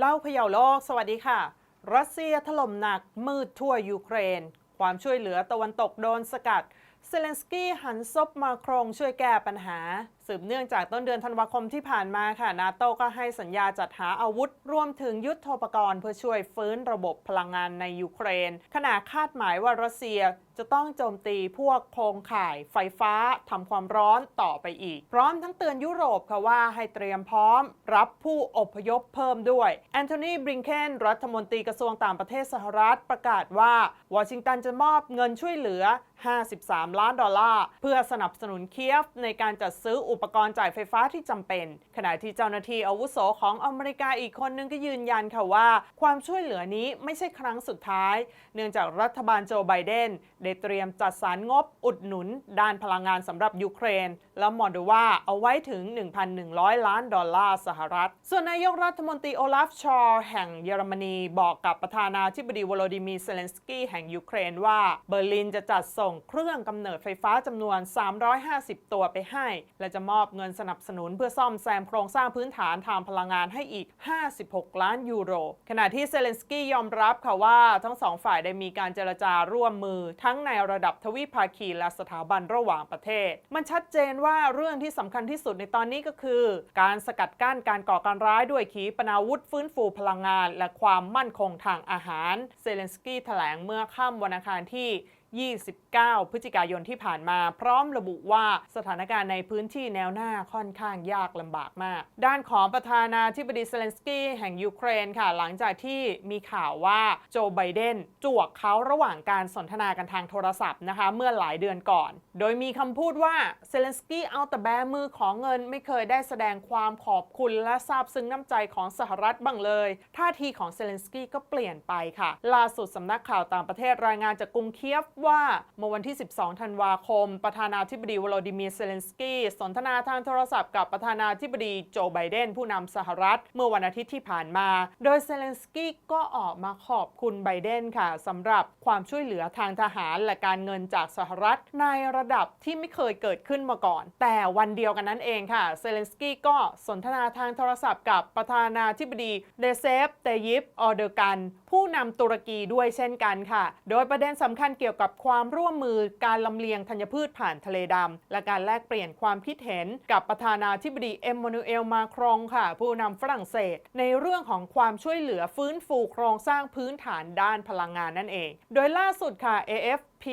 เล่าเขย่าโลก สวัสดีค่ะ รัสเซียถล่มหนักมืดทั่วยูเครน ความช่วยเหลือตะวันตกโดนสกัด เซเลนสกี้หันซบมาโครงช่วยแก้ปัญหา สืบเนื่องจากต้นเดือนธันวาคมที่ผ่านมาค่ะ นาโตก็ให้สัญญาจัดหาอาวุธ รวมถึงยุทโธปกรณ์เพื่อช่วยฟื้นระบบพลังงานในยูเครน ขณะคาดหมายว่ารัสเซียจะต้องโจมตีพวกโครงข่ายไฟฟ้าทำความร้อนต่อไปอีก พร้อมทั้งเตือนยุโรปค่ะว่าให้เตรียมพร้อม รับผู้อพยพเพิ่มด้วย แอนโทนีบริงเคนรัฐมนตรีกระทรวงต่างประเทศสหรัฐประกาศว่า วอชิงตันจะมอบเงินช่วยเหลือ53 ล้านดอลลาร์ เพื่อสนับสนุนเคียฟในการจัดซื้ออุปกรณ์จ่ายไฟฟ้าที่จำเป็น ขณะที่เจ้าหน้าที่อาวุโสของอเมริกาอีกคนนึงก็ยืนยันค่ะว่า ความช่วยเหลือนี้ไม่ใช่ครั้งสุดท้าย เนื่องจากรัฐบาลโจไบเดนได้เตรียมจัดสรรงบอุดหนุน ด้านพลังงานสำหรับยูเครน และมองดูว่าเอาไว้ถึง 1,100 ล้านดอลลาร์สหรัฐ ส่วนนายกรัฐมนตรีโอลาฟชอร์แห่งเยอรมนีบอกกับประธานาธิบดีวโลดิมีร์เซเลนสกี้แห่งยูเครนว่าเบอร์ลินจะจัดส่งเครื่องกำเนิดไฟฟ้าจำนวน 350 ตัวไปให้ และจะมอบเงินสนับสนุนเพื่อซ่อมแซมโครงสร้างพื้นฐานทางพลังงานให้อีก 56 ล้านยูโร ขณะที่เซเลนสกี้ยอมรับค่ะว่าทั้งสองฝ่ายได้มีการเจรจาร่วมมือ ทั้งในระดับทวิภาคีและสถาบันระหว่างประเทศ มันชัดเจนว่าเรื่องที่สำคัญที่สุดในตอนนี้ก็คือ การสกัดกั้นการก่อการร้ายด้วยขีปนาวุธฟื้นฟูพลังงาน และความมั่นคงทางอาหาร เซเลนสกี้แถลงเมื่อค่ำวันอังคารที่29 พฤศจิกายนที่ผ่านมา พร้อมระบุว่าสถานการณ์ในพื้นที่แนวหน้าค่อนข้างยากลำบากมาก ด้านของประธานาธิบดีเซเลนสกี้แห่งยูเครนค่ะ หลังจากที่มีข่าวว่าโจไบเดนจวกเขาระหว่างการสนทนากันทางโทรศัพท์นะคะเมื่อหลายเดือนก่อน โดยมีคำพูดว่าเซเลนสกี้เอาแต่แบมือของเงินไม่เคยได้แสดงความขอบคุณและซาบซึ้งน้ำใจของสหรัฐบ้างเลยท่าทีของเซเลนสกี้ก็เปลี่ยนไปค่ะล่าสุดสำนักข่าวต่างประเทศรายงานจากกรุงเคียฟว่าเมื่อวันที่ 12 ธันวาคม ประธานาธิบดีวโลดิเมียร์เซเลนสกี้สนทนาทางโทรศัพท์กับประธานาธิบดีโจไบเดนผู้นำสหรัฐ เมื่อวันอาทิตย์ที่ผ่านมา โดยเซเลนสกี้ก็ออกมาขอบคุณไบเดนค่ะสำหรับความช่วยเหลือทางทหารและการเงินจากสหรัฐ ในระดับที่ไม่เคยเกิดขึ้นมาก่อน แต่วันเดียวกันนั้นเองค่ะเซเลนสกี้ก็สนทนาทางโทรศัพท์กับประธานาธิบดีเดเซฟเตยิปออเดอร์กัน ผู้นำตุรกีด้วยเช่นกันค่ะ โดยประเด็นสำคัญเกี่ยวกับความร่วมมือการลำเลียงธัญพืชผ่านทะเลดำ และการแลกเปลี่ยนความคิดเห็นกับประธานาธิบดีเอ็มมานูเอลมาครองค่ะ ผู้นำฝรั่งเศส ในเรื่องของความช่วยเหลือฟื้นฟูโครงสร้างพื้นฐานด้านพลังงานนั่นเอง โดยล่าสุดค่ะ AF P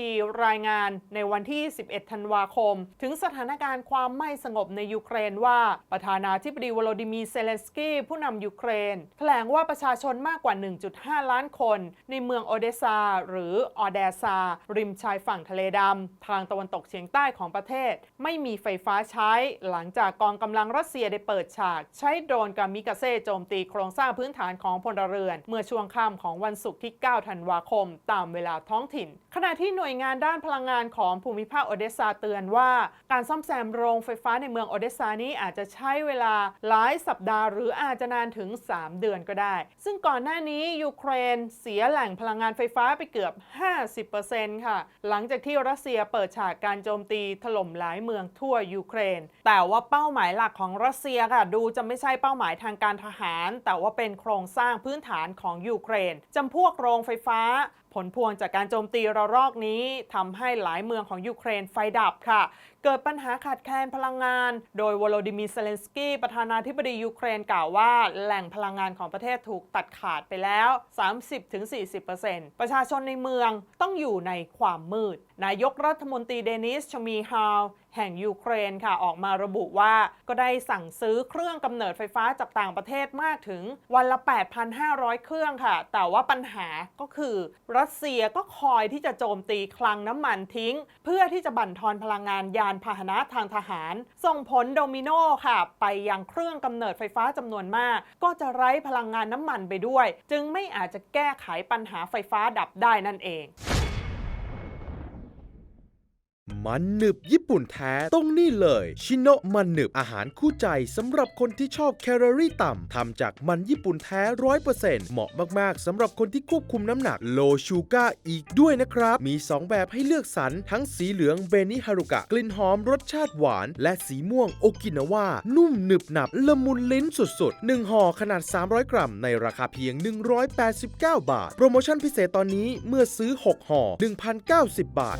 รายงานในวันที่ 11 ธันวาคม ถึงสถานการณ์ความไม่สงบในยูเครนว่า ประธานาธิบดีวโลดิมีเซเลนสกี้ผู้นำยูเครน แถลงว่าประชาชนมากกว่า 1.5 ล้านคน ในเมืองโอเดซา หรือออเดซา ริมชายฝั่งทะเลดำ ทางตะวันตกเฉียงใต้ของประเทศ ไม่มีไฟฟ้าใช้ หลังจากกองกำลังรัสเซียได้เปิดฉาก ใช้โดรนกามิกาเซ่โจมตีโครงสร้างพื้นฐานของพลเรือน เมื่อช่วงค่ำของวันศุกร์ที่ 9 ธันวาคม ตามเวลาท้องถิ่น ขณะที่หน่วยงานด้านพลังงานของภูมิภาคโอเดซาเตือนว่า การซ่อมแซมโรงไฟฟ้าในเมืองโอเดซานี้อาจจะใช้เวลาหลายสัปดาห์หรืออาจจะนานถึง 3 เดือนก็ได้ ซึ่งก่อนหน้านี้ยูเครนเสียแหล่งพลังงานไฟฟ้าไปเกือบ 50%ค่ะ หลังจากที่รัสเซียเปิดฉากการโจมตีถล่มหลายเมืองทั่วยูเครน แต่ว่าเป้าหมายหลักของรัสเซียค่ะดูจะไม่ใช่เป้าหมายทางการทหาร แต่ว่าเป็นโครงสร้างพื้นฐานของยูเครนจำพวกโรงไฟฟ้า ผลพวงจากการโจมตีระลอกนี้ทำให้หลายเมืองของยูเครนไฟดับค่ะ เกิดปัญหาขาดแคลนพลังงาน โดยวโลดิมีร์เซเลนสกี้ประธานาธิบดียูเครนกล่าวว่า แหล่งพลังงานของประเทศถูกตัดขาดไปแล้ว 30-40%ประชาชนในเมืองต้องอยู่ในความมืด นายกรัฐมนตรีเดนิสชมีฮาวแห่งยูเครนค่ะออกมาระบุว่าก็ได้สั่งซื้อเครื่องกำเนิดไฟฟ้าจากต่างประเทศมากถึงวันละ 8,500 เครื่องค่ะ แต่ว่าปัญหาก็คือรัสเซียก็คอยที่จะโจมตีคลังน้ำมันทิ้ง เพื่อที่จะบั่นทอนพลังงานยานพาหนะทางทหาร ส่งผลโดมิโนค่ะ ไปยังเครื่องกำเนิดไฟฟ้าจำนวนมาก ก็จะไร้พลังงานน้ำมันไปด้วย จึงไม่อาจจะแก้ไขปัญหาไฟฟ้าดับได้นั่นเอง มันหนึบญี่ปุ่นแท้ต้องนี่เลยชิโนะมันหนึบอาหารคู่ใจสำหรับคนที่ชอบแคลอรี่ต่ำทำจากมันญี่ปุ่นแท้ร้อยเปอร์เซ็นต์เหมาะมากๆสำหรับคนที่ควบคุมน้ำหนักโลชูกาอีกด้วยนะครับ มี 2 แบบให้เลือกสรรทั้งสีเหลืองเบนิฮารุกะ กลิ่นหอมรสชาติหวาน และสีม่วงโอกินาวานุ่มหนึบหนับละมุนลิ้นสุดๆ 1ห่อขนาด 300 กรัม ในราคาเพียง 189 บาท โปรโมชั่นพิเศษตอนนี้เมื่อซื้อ 6ห่อ1,090 บาท